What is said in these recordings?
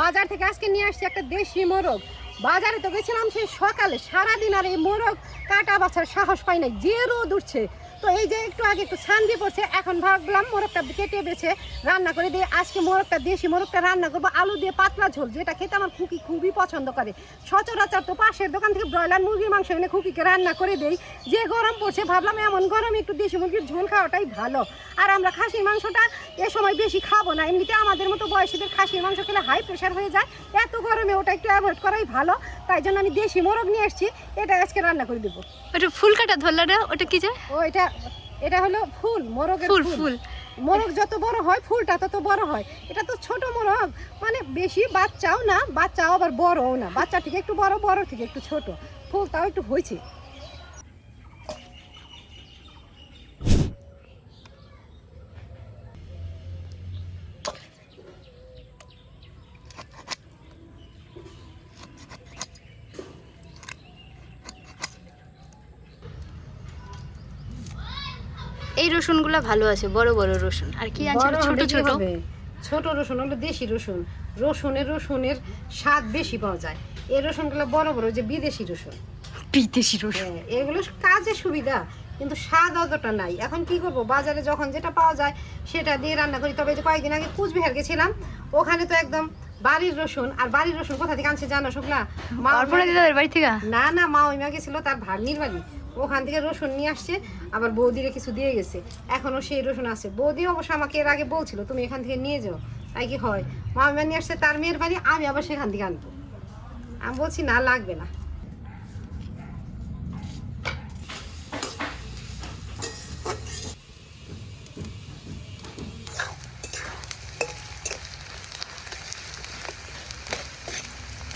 বাজার থেকে আজকে নিয়ে আসছি একটা দেশি মোরগ। বাজারে তো গেছিলাম সেই সকালে, সারাদিন আর এই মোরগ কাটা বাছার সাহস পাই নাই যে রোদ উঠছে তো এই যে একটু আগে একটু ছান দিয়ে পড়ছে, এখন ভাবলাম মোরগটা কেটে বেছে রান্না করে দিয়ে আজকে মোরগটা, দেশি মোরগটা রান্না করব, আলু দিয়ে পাতলা ঝোল, যেটা খেতে আমার খুকি খুবই পছন্দ করে। সচরাচর তো পাশের দোকান থেকে ব্রয়লার মুরগির মাংস এনে খুকিকে রান্না করে দেই। যে গরম পড়ছে, ভাবলাম এমন গরমে একটু দেশি মুরগির ঝোল খাওয়াটাই ভালো। আর আমরা খাসির মাংসটা এ সময় বেশি খাব না, এমনিতে আমাদের মতো বয়সীদের খাসির মাংস খেলে হাই প্রেশার হয়ে যায়। এত গরমে ওটা একটু অ্যাভয়েড করাই ভালো। তাই জন্য আমি দেশি মোরগ নিয়ে এসেছি এটা আজকে রান্না করে দেবো। ওটা ফুল কাটা ধরলা না? ওটা কি যে? ও এটা এটা হলো ফুল মোরগ ফুল ফুল। ফুল। মোরগ যত বড় হয় ফুলটা তত বড় হয়। এটা তো ছোট মোরগ মানে বেশি বাচ্চাও না বাচ্চাও আবার বড়ও না। বাচ্চা থেকে একটু বড় বড় থেকে একটু ছোট। ফুল তাও একটু হয়েছে। এই রসুনগুলো ভালো আছে বড় বড় রসুন। আর কি আছে ছোট ছোট। ছোট রসুন হলো দেশি রসুন। রসুনের রসুনের স্বাদ বেশি পাওয়া যায়। এই রসুনগুলো বড় বড় যে বিদেশি রসুন। বিদেশি রসুন। হ্যাঁ, এগুলো কাজে সুবিধা কিন্তু স্বাদ অতটা নাই। এখন কি করব? বাজারে যখন যেটা পাওয়া যায় সেটা দিয়ে রান্না করি। তবে যে কয়েকদিন আগে কুচবিহার গেছিলাম ওখানে তো একদম বাড়ির রসুন। আর বাড়ির রসুন কোথা থেকে আনছে জানো শুকনা? মা বাড়ি থেকে? না না মা ওইমা গেছিল তার ভাগ্নির বাড়ি। ওখান থেকে রসুন নিয়ে আসছে, আবার বৌদিরে কিছু দিয়ে গেছে। এখনও সেই রসুন আছে। বৌদি অবশ্য আমাকে এর আগে বলছিল, তুমি এখান থেকে নিয়ে যাও। তাই কি হয়? মা ওইমা নিয়ে আসছে তার মেয়ের বাড়ি, আমি আবার সেখান থেকে আনব। আমি বলছি, না, লাগবে না।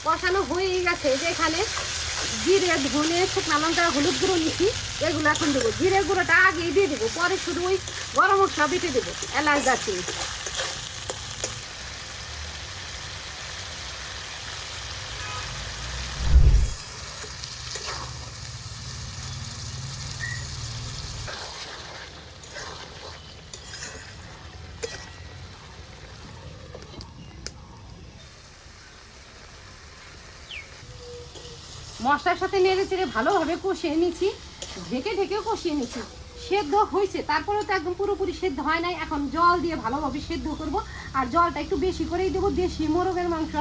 কষানো হয়েই গেছে যে এখানে জিরে, ধনে, শুকনা লঙ্কা, হলুদ গুঁড়ো নিচ্ছি এগুলো এখন দেবো। জিরে গুঁড়োটা আগে দিয়ে দেবো, পরে শুধু ওই গরম মশলা বেটে দেবো, এলাচ দারচিনি। মশলার সাথে নেড়ে চেড়ে ভালোভাবে কষিয়ে নিচ্ছি ঢেকে ঢেকেও কষিয়ে নিচ্ছি সেদ্ধ হয়েছে, তারপরেও তো একদম পুরোপুরি সেদ্ধ হয় নাই। এখন জল দিয়ে ভালোভাবে সেদ্ধ করব। আর জলটা একটু বেশি করেই দেবো, দেশি মোরগের মাংস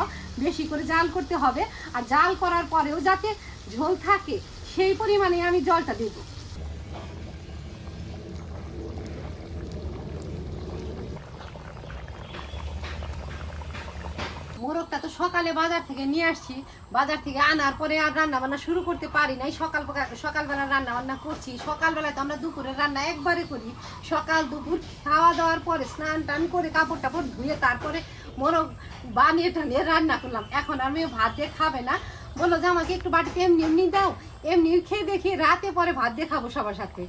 বেশি করে জাল করতে হবে। আর জাল করার পরেও যাতে ঝোল থাকে, সেই পরিমাণে আমি জলটা দেবো। মোরগটা তো সকালে বাজার থেকে নিয়ে আসছি। বাজার থেকে আনার পরে আর রান্না বান্না শুরু করতে পারি নাই। সকাল সকালবেলা রান্না বান্না করছি। সকালবেলায় তো আমরা দুপুরের রান্না একবারে করি। সকাল দুপুর খাওয়া দাওয়ার পরে স্নান টান করে কাপড় টাপড় ধুয়ে তারপরে মোরগ বানিয়ে টানিয়ে রান্না করলাম। এখন আর মেয়ে ভাত দিয়ে খাবে না। বলল যে আমাকে একটু বাটিতে এমনি এমনি দাও। এমনি খেয়ে দেখি রাতে পরে ভাত দিয়ে খাব সবার সাথে।